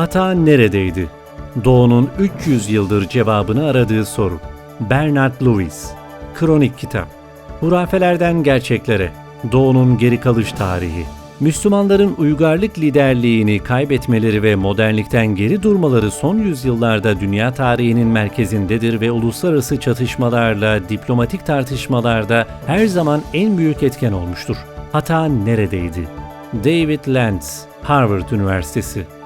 Hata neredeydi? Doğu'nun 300 yıldır cevabını aradığı soru. Bernard Lewis Kronik Kitap Hurafelerden gerçeklere Doğu'nun geri kalış tarihi Müslümanların uygarlık liderliğini kaybetmeleri ve modernlikten geri durmaları son yüzyıllarda dünya tarihinin merkezindedir ve uluslararası çatışmalarla, diplomatik tartışmalarda her zaman en büyük etken olmuştur. Hata neredeydi? David Lentz, Harvard Üniversitesi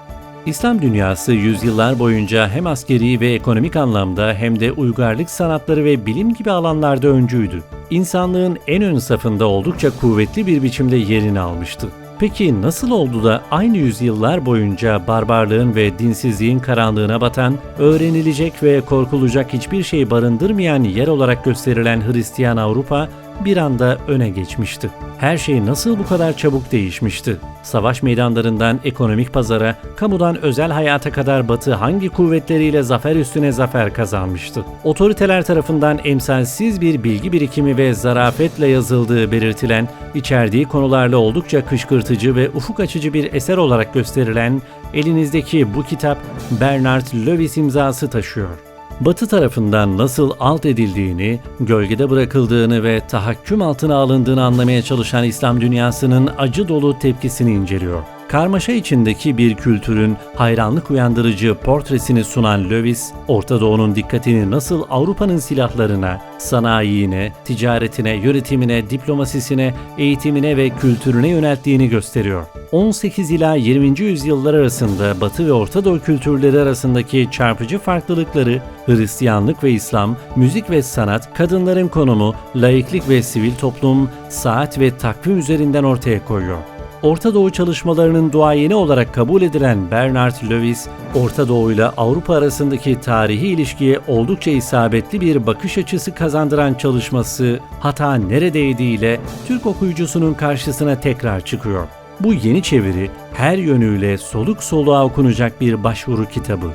İslam dünyası yüzyıllar boyunca hem askeri ve ekonomik anlamda hem de uygarlık sanatları ve bilim gibi alanlarda öncüydü. İnsanlığın en ön safında oldukça kuvvetli bir biçimde yerini almıştı. Peki nasıl oldu da aynı yüzyıllar boyunca barbarlığın ve dinsizliğin karanlığına batan, öğrenilecek ve korkulacak hiçbir şey barındırmayan yer olarak gösterilen Hristiyan Avrupa bir anda öne geçmişti. Her şey nasıl bu kadar çabuk değişmişti? Savaş meydanlarından ekonomik pazara, kamudan özel hayata kadar Batı hangi kuvvetleriyle zafer üstüne zafer kazanmıştı? Otoriteler tarafından emsalsiz bir bilgi birikimi ve zarafetle yazıldığı belirtilen, içerdiği konularla oldukça kışkırtıcı ve ufuk açıcı bir eser olarak gösterilen elinizdeki bu kitap Bernard Lewis imzası taşıyor. Batı tarafından nasıl alt edildiğini, gölgede bırakıldığını ve tahakküm altına alındığını anlamaya çalışan İslam dünyasının acı dolu tepkisini inceliyor. Karmaşa içindeki bir kültürün hayranlık uyandırıcı portresini sunan Lewis, Orta Doğu'nun dikkatini nasıl Avrupa'nın silahlarına, sanayiine, ticaretine, yönetimine, diplomasisine, eğitimine ve kültürüne yönelttiğini gösteriyor. 18 ila 20. yüzyıllar arasında Batı ve Orta Doğu kültürleri arasındaki çarpıcı farklılıkları, Hristiyanlık ve İslam, müzik ve sanat, kadınların konumu, laiklik ve sivil toplum, saat ve takvim üzerinden ortaya koyuyor. Orta Doğu çalışmalarının duayeni olarak kabul edilen Bernard Lewis, Orta Doğu ile Avrupa arasındaki tarihi ilişkiye oldukça isabetli bir bakış açısı kazandıran çalışması Hata Neredeydi ile Türk okuyucusunun karşısına tekrar çıkıyor. Bu yeni çeviri her yönüyle soluk soluğa okunacak bir başvuru kitabı.